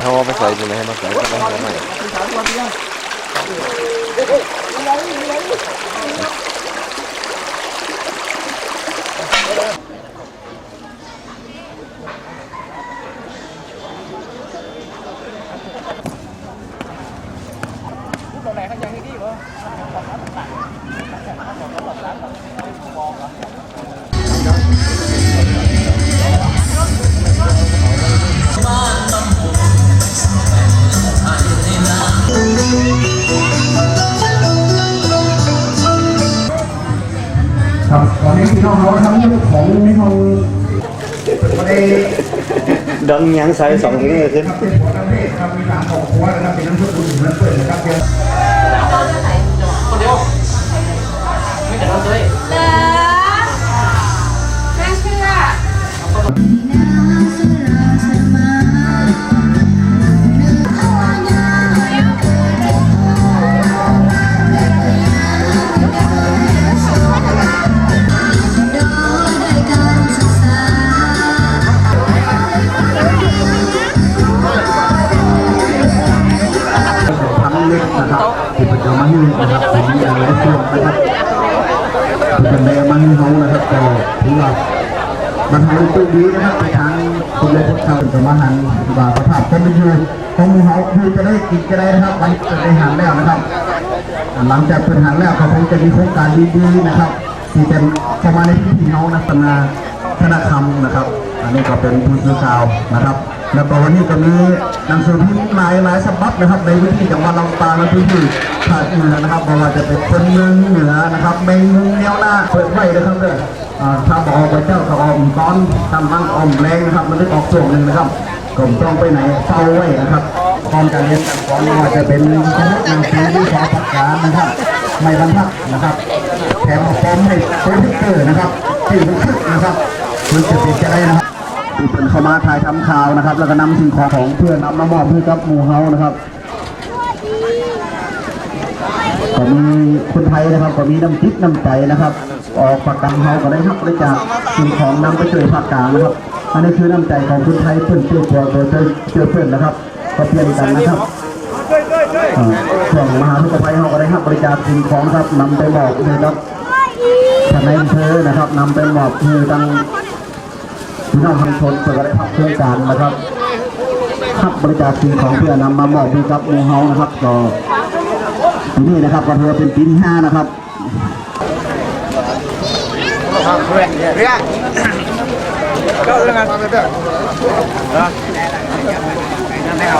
เขาไปใส่อยู่ไหนให้มาใส่ก็ได้ใช่ใหม่ ตอนนี้พี่น้องเขาทั้งของพี่น้องประเดี๋ยวดังยังใส่สองทีนี่ขึ้น ครับเป็นผลประเภทครับมีการของหัวนะครับเป็นน้ำซุปอุ่นน้ำเปิดนะครับ ล็กนะครับที่เป็นมาให้นะครับของอย่างไรส่วนนะครับที่เป็นแม่มาให้เขานะครับก็ถือว่ามันทำตัวดีนะครับไปทางคุณเลยพวกเขาจะมาหันบาประทับกันไปอยู่ของหมูเขาคือจะได้กินจะได้นะครับวันจะได้หันแล้วนะครับ หลังจากเป็นหันแล้วก็คงจะมีโครงการดีๆนะครับที่เป็นเข้ามาในพิธีเฮานักนาธนาคำนะครับ อันนี้ก็เป็นผู้สื่อข่าวนะครับ แล้วก็วันนี้ก็มีหนังสือพิมพ์หลายหลายฉบับนะครับ ในวิธีจังหวัดลำปางและพื้นที่ภาคเหนือนะครับไม่ว่าจะเป็นคนเมืองเหนือนะครับเมงมุงแนวหน้าเปิดไว้นะครับเด้ออ่าถ้าบอกไปเจ้าก็ออมตอนทำบ้งออมแรงนะครับมันได้ออกส่วนหนึ่งนะครับผมต้องไปไหนเฝ้าไว้นะครับพร้อมการเรียนการสอนไม่ว่าจะเป็นคณะหนังสือวิชาพักการนะครับไม่บรรทัดนะครับแถมเอาฟอมให้โปรเจคเตอร์นะครับที่มันขึ้นนะครับมันจะติดใจนะครับ ที่เป็นเข้ามาถ่ายทำข่าวนะครับ แล้วก็นำสิ่งของของเพื่อนนำมามอบให้กับหมู่เฮานะครับก็มีคนไทยนะครับก็มีน้ำจิตน้ำใจนะครับ ออกปากกังเฮาก็ได้รับบริจาคสิ่งของนำไปช่วยภาคกลางนะครับอันนี้คือน้ำใจของคนไทยเพื่อนเพื่อนตัวโดยเชื่อเพื่อนนะครับ ก็เพื่อนกันนะครับอ่าส่วนมหาทยาลัยเราก็ได้รับบริจาคสิ่งของครับนำไปบอกเลยครับท่านในอำเภอนะครับนำไปมอบคือตั้ง พี่น้องประชนเพื่อได้รับโครงการนะครับรับบริจาคสิ่งของเพื่อนำมามอบให้กับมูเฮานะครับก็ปีนี้นะครับก็ถือเป็นปีที่ห้านะครับที่เธอออฟไลน์กดคำว่าไลค์ในใจให้เอา